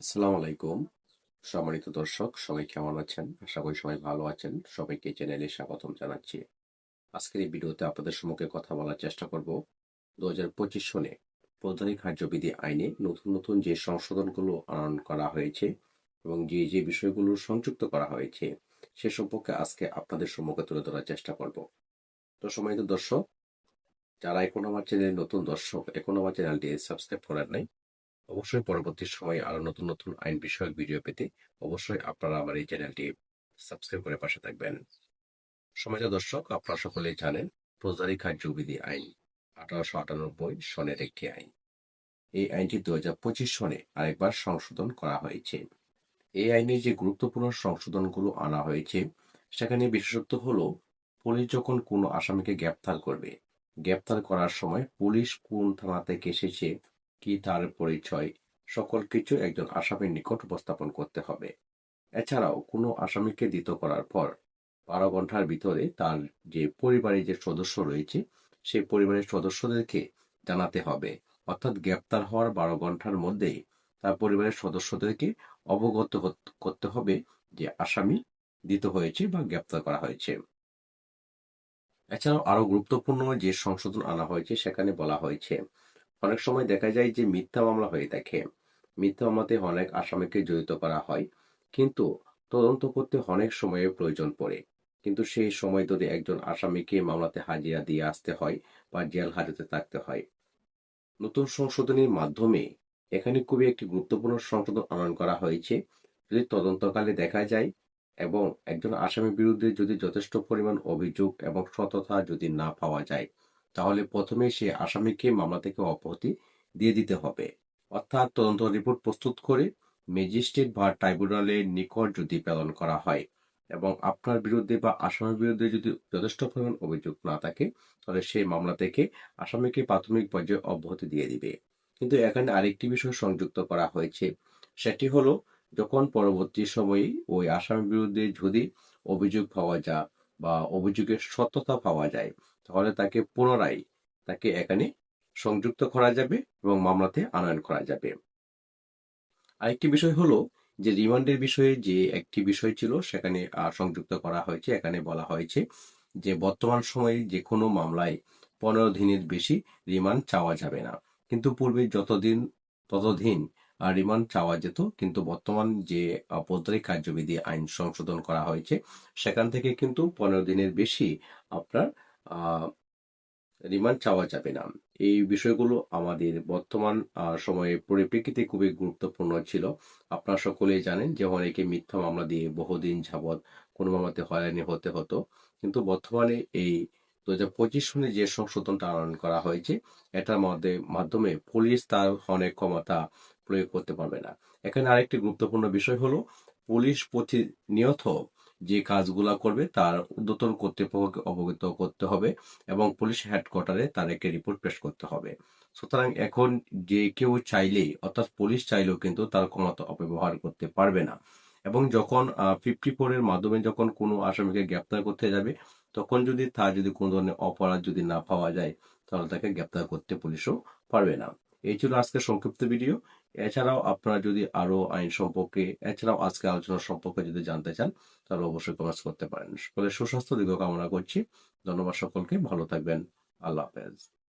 আসসালামু আলাইকুম। সম্মানিত দর্শক, সবাই কেমন আছেন? আশা করি সবাই ভালো আছেন। সবাইকে চ্যানেলে স্বাগতম জানাচ্ছি। আজকের এই ভিডিওতে আপনাদের সম্মুখে কথা বলার চেষ্টা করব। দু হাজার পঁচিশ সনে প্রধানী কার্যবিধি আইনে নতুন নতুন যে সংশোধনগুলো আনয়ন করা হয়েছে এবং যে যে বিষয়গুলো সংযুক্ত করা হয়েছে, সে সম্পর্কে আজকে আপনাদের সম্মুখে তুলে ধরার চেষ্টা করব। তো সম্মানিত দর্শক, যারা এখন আমার চ্যানেলে নতুন দর্শক, এখন আমার চ্যানেলটি সাবস্ক্রাইব করার নাই অবশ্যই পরবর্তী সময়ে আরও নতুন নতুন আইন বিষয়ক ভিডিও পেতে অবশ্যই আপনারা আমার এই চ্যানেলটি সাবস্ক্রাইব করে পাশে থাকবেন। সমাজ দর্শক, আপনারা সকলেই জানেন ফৌজদারি কার্যবিধি আইন আঠারোশো আটানব্বই সনের একটি আইন। এই আইনটি দু হাজার পঁচিশ সনে আরেকবার সংশোধন করা হয়েছে। এই আইনে যে গুরুত্বপূর্ণ সংশোধনগুলো আনা হয়েছে, সেখানে বিশেষত্ব হলো, পুলিশ যখন কোনো আসামিকে গ্রেপ্তার করবে, গ্রেপ্তার করার সময় পুলিশ কোন থানা থেকে এসেছে কি তার পরিচয়? সকল কিছু একজন আসামির নিকট উপস্থাপন করতে হবে। এছাড়াও কোনো আসামিকে দিত করার পর বারো ঘণ্টার ভিতরে তার যে পরিবারের যে সদস্য রয়েছে সেই পরিবারের সদস্যদেরকে জানাতে হবে। অর্থাৎ গ্রেপ্তার হওয়ার বারো ঘণ্টার মধ্যেই তার পরিবারের সদস্যদেরকে অবগত করতে হবে যে আসামি দিত হয়েছে বা গ্রেপ্তার করা হয়েছে। এছাড়াও আরও গুরুত্বপূর্ণ যে সংশোধন আনা হয়েছে, সেখানে বলা হয়েছে অনেক সময় দেখা যায় যে মিথ্যা মামলা হয়ে থাকে মিথ্যা মামলাতে অনেক আসামিকে জড়িত করা হয়। কিন্তু তদন্ত করতে অনেক সময়ের প্রয়োজন পড়ে। কিন্তু সেই সময় ধরে একজন আসামিকে মামলাতে হাজিরা দিয়ে আসতে হয় বা জেল হাজতে থাকতে হয়। নতুন সংশোধনীর মাধ্যমে এখানে খুবই একটি গুরুত্বপূর্ণ সংশোধন আনয়ন করা হয়েছে। যদি তদন্তকালে দেখা যায় এবং একজন আসামির বিরুদ্ধে যদি যথেষ্ট পরিমাণ অভিযোগ এবং সততা যদি না পাওয়া যায় তাহলে প্রথমে সে আসামিকে মামলা থেকে অব্যাহতি দিয়ে দিতে হবে। অর্থাৎ তদন্ত রিপোর্ট প্রস্তুত করে ম্যাজিস্ট্রেট বা ট্রাইব্যুনালের নিকট যদি প্রেরণ করা হয় এবং আপনার বিরুদ্ধে বা আসামির বিরুদ্ধে যদি যথেষ্ট পরিমাণ অভিযোগ না থাকে, তাহলে সেই মামলা থেকে আসামিকে প্রাথমিক পর্যায়ে অব্যাহতি দিয়ে দিবে। কিন্তু এখানে আরেকটি বিষয় সংযুক্ত করা হয়েছে। সেটি হলো, যখন পরবর্তী সময়ে ওই আসামির বিরুদ্ধে যদি অভিযোগ পাওয়া যায় বা অভিযোগের সত্যতা পাওয়া যায়, তাহলে তাকে পুনরায় তাকে এখানে সংযুক্ত করা যাবে এবং মামলাতে আনয়ন করা যাবে। আরেকটি বিষয় হলো যে রিমান্ডের বিষয়ে যে একটি বিষয় ছিল সেখানে সংযুক্ত করা হয়েছে। এখানে বলা হয়েছে যে বর্তমান সময়ে যে কোনো মামলায় পনেরো দিনের বেশি রিমান্ড চাওয়া যাবে না। কিন্তু পূর্বে যতদিন, ততদিন রিমান্ড চাওয়া যেত। কিন্তু বর্তমান যে ফৌজদারি কার্যবিধি আইন সংশোধন করা হয়েছে, সেখান থেকে কিন্তু পনেরো দিনের বেশি আপনার রিমান্ড চাওয়া যাবে না। এই বিষয়গুলো আমাদের বর্তমান সময়ে পরিপ্রেক্ষিতে খুবই গুরুত্বপূর্ণ ছিল। আপনারা সকলেই জানেন যে, অনেকে মিথ্যা মামলা দিয়ে বহুদিন যাবৎ কোনো মামলাতে হয়রানি হতে হতো। কিন্তু বর্তমানে এই দু হাজার পঁচিশ সনে যে সংশোধনটা আনয়ন করা হয়েছে, এটার মধ্যে, মাধ্যমে পুলিশ তার অনেক ক্ষমতা প্রয়োগ করতে পারবে না। এখানে আরেকটি গুরুত্বপূর্ণ বিষয় হলো, পুলিশ প্রতিনিয়ত যে কাজগুলা করবে তার উদ্যতন কর্তৃপক্ষকে অবগত করতে হবে এবং পুলিশ হেডকোয়ার্টারে তার একটি রিপোর্ট পেশ করতে হবে। সুতরাং এখন যে কেউ চাইলেই, অর্থাৎ পুলিশ চাইলেও কিন্তু তার ক্ষমতা অপব্যবহার করতে পারবে না। এবং যখন ফিফটি ফোরের মাধ্যমে যখন কোনো আসামিকে গ্রেপ্তার করতে যাবে, তখন যদি তার যদি কোনো ধরনের অপরাধ যদি না পাওয়া যায়, তাহলে তাকে গ্রেপ্তার করতে পুলিশও পারবে না। এই ছিল আজকের সংক্ষিপ্ত ভিডিও। এছাড়াও আপনারা যদি আরও আইন সম্পর্কে, এছাড়াও আজকে আলোচনা সম্পর্কে যদি জানতে চান, তাহলে অবশ্যই কমেন্টস করতে পারেন। সকলে সুস্বাস্থ্য দীর্ঘ কামনা করছি। ধন্যবাদ সকলকে, ভালো থাকবেন। আল্লাহ হাফেজ।